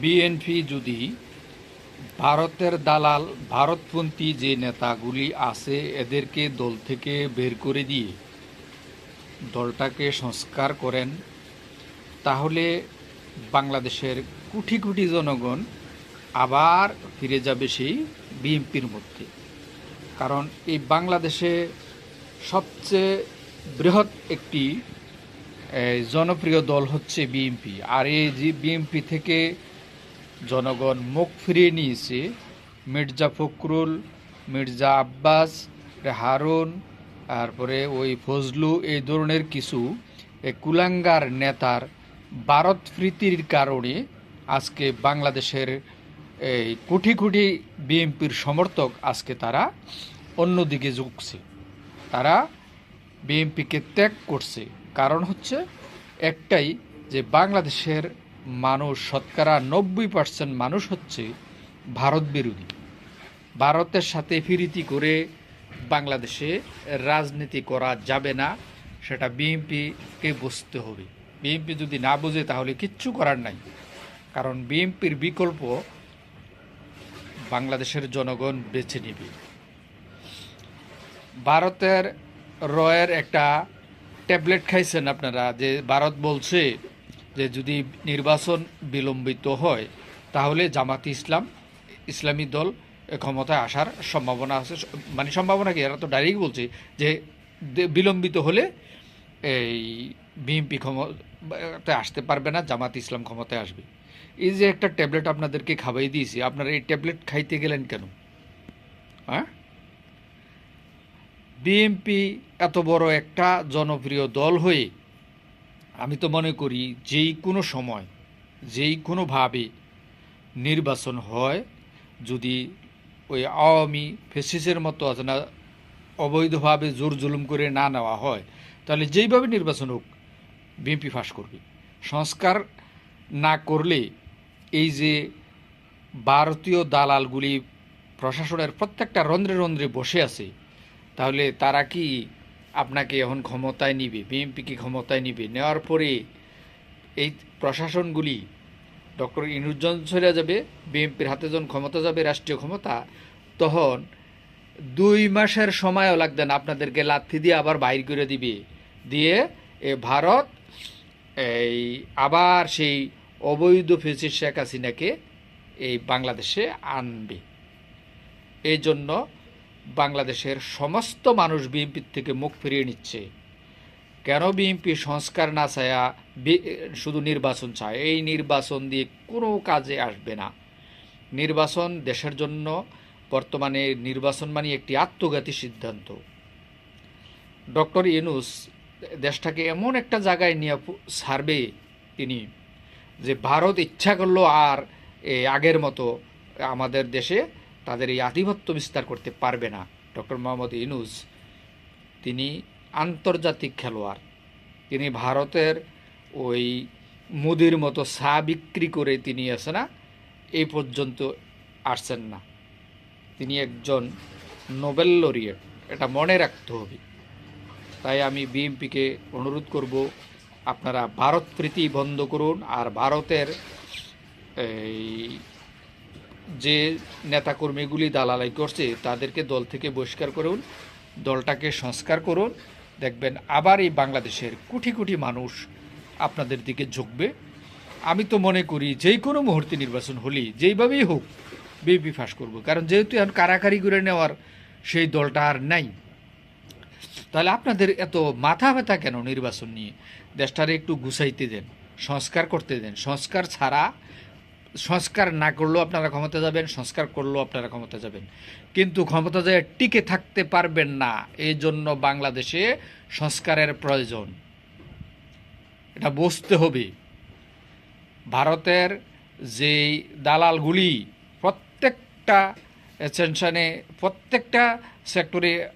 BNP যদি ভারতের দালাল, ভারতপন্থী যে নেতাগুলি আছে, এদেরকে দল থেকে বের করে দিয়ে দলটাকে সংস্কার করেন, তাহলে বাংলাদেশের কোটি কোটি জনগণ আবার ফিরে যাবে সেই বিএনপির মধ্যে। কারণ এই বাংলাদেশে সবচেয়ে বৃহৎ একটি জনপ্রিয় দল হচ্ছে বিএনপি। আর এই যে বিএনপি থেকে জনগণ মুখ ফিরিয়ে নিয়েছে। মির্জা ফখরুল, মির্জা আব্বাস, হারুন, তারপরে ওই ফজলু, এই ধরনের কিছু কুলাঙ্গার নেতার ভারত প্রীতির কারণে আজকে বাংলাদেশের এই কোটি কোটি বিএনপির সমর্থক আজকে তারা অন্যদিকে ঝুঁকছে। তারা বিএনপিকে ত্যাগ করছে। কারণ হচ্ছে একটাই যে বাংলাদেশের মানুষ, শতকরা নব্বই পার্সেন্ট মানুষ হচ্ছে ভারত বিরোধী। ভারতের সাথে ফিরিতি করে বাংলাদেশে রাজনীতি করা যাবে না, সেটা বিএনপিকে বুঝতে হবে। বিএনপি যদি না বুঝে, তাহলে কিচ্ছু করার নাই। কারণ বিএনপির বিকল্প বাংলাদেশের জনগণ বেছে নেবে। ভারতের রয়ের একটা ট্যাবলেট খাইছেন আপনারা, যে ভারত বলছে যে যদি নির্বাচন বিলম্বিত হয়, তাহলে জামাতি ইসলাম, ইসলামী দল ক্ষমতায় আসার সম্ভাবনা আছে। মানে সম্ভাবনা কি? এরা তো ডাইরেক্ট বলছে যে বিলম্বিত হলে এই বিএনপি ক্ষমতায় আসতে পারবে না, জামাত ইসলাম ক্ষমতায় আসবে। এই যে একটা ট্যাবলেট আপনাদেরকে খাওয়াই দিয়েছি, আপনারা এই ট্যাবলেট খাইতে গেলেন কেন? হ্যাঁ? বিএনপি এত বড় একটা জনপ্রিয় দল হয়ে আমি তো মনে করি যেই কোনো সময়, যেই কোনোভাবে নির্বাচন হয়, যদি ওই আওয়ামী ফেসিসের মতো না, অবৈধভাবে জোর জুলুম করে না নেওয়া হয়, তাহলে যেইভাবে নির্বাচন হোক, বিএনপি ফাঁস করবে। সংস্কার না করলে এই যে ভারতীয় দালালগুলি প্রশাসনের প্রত্যেকটা রন্ধ্রে রন্ধ্রে বসে আছে, তাহলে তারা কি আপনাকে এখন ক্ষমতায় নিবে বিএনপি কি ক্ষমতায় নিবে। নেওয়ার পরে এই প্রশাসনগুলি ডক্টর ইনুজ্জন ছেড়ে যাবে, বিএনপির হাতে যখন ক্ষমতা যাবে, রাষ্ট্রীয় ক্ষমতা, তখন দুই মাসের সময়ও লাগবে না, আপনাদেরকে লাথি দিয়ে আবার বাইর করে দিবে। দিয়ে এ ভারত এই আবার সেই অবৈধ ফেসিস শেখ হাসিনাকে এই বাংলাদেশে আনবে। এই জন্য বাংলাদেশের সমস্ত মানুষ বিএনপির থেকে মুখ ফিরিয়ে নিচ্ছে। কেন বিএনপি সংস্কার না চায়া শুধু নির্বাচন চায়? এই নির্বাচন দিয়ে কোনো কাজে আসবে না। নির্বাচন দেশের জন্য বর্তমানে নির্বাচন মানে একটি আত্মঘাতী সিদ্ধান্ত। ডক্টর ইনুস দেশটাকে এমন একটা জায়গায় নিয়ে ছাড়বে তিনি যে ভারত ইচ্ছা করল আর আগের মতো আমাদের দেশে তাদের এই আধিপত্য বিস্তার করতে পারবে না। ডক্টর মোহাম্মদ ইনুস তিনি আন্তর্জাতিক খেলোয়াড়। তিনি ভারতের ওই মুদির মতো চা বিক্রি করে তিনি আছে না, এই পর্যন্ত আসছেন না। তিনি একজন নোবেল লরিয়েট, এটা মনে রাখতে হবে। তাই আমি বিএনপিকে অনুরোধ করব, আপনারা ভারত প্রীতি বন্ধ করুন আর ভারতের এই যে নেতাকর্মীগুলি দালালাই করছে, তাদেরকে দল থেকে বহিষ্কার করুন, দলটাকে সংস্কার করুন। দেখবেন আবার এই বাংলাদেশের কোটি কোটি মানুষ আপনাদের দিকে ঝুঁকবে। আমি তো মনে করি যেই কোনো মুহূর্তে নির্বাচন হলেই, যেইভাবেই হোক বিএপি ফাঁস করব। কারণ যেহেতু এখন কারাকারি করে নেওয়ার সেই দলটা আর নাই। তাহলে আপনাদের এত মাথা ব্যথা কেন নির্বাচন নিয়ে? দেশটারে একটু গুছাইতে দেন, সংস্কার করতে দেন। সংস্কার ছাড়া সংস্কার না করলেও আপনারা ক্ষমতা যাবেন, সংস্কার করলেও আপনারা ক্ষমতা যাবেন। কিন্তু ক্ষমতা যায় টিকে থাকতে পারবেন না, এই জন্য বাংলাদেশে সংস্কারের প্রয়োজন। এটা বুঝতে হবে। ভারতের যেই দালালগুলি প্রত্যেকটা সেকশনে, প্রত্যেকটা সেক্টরে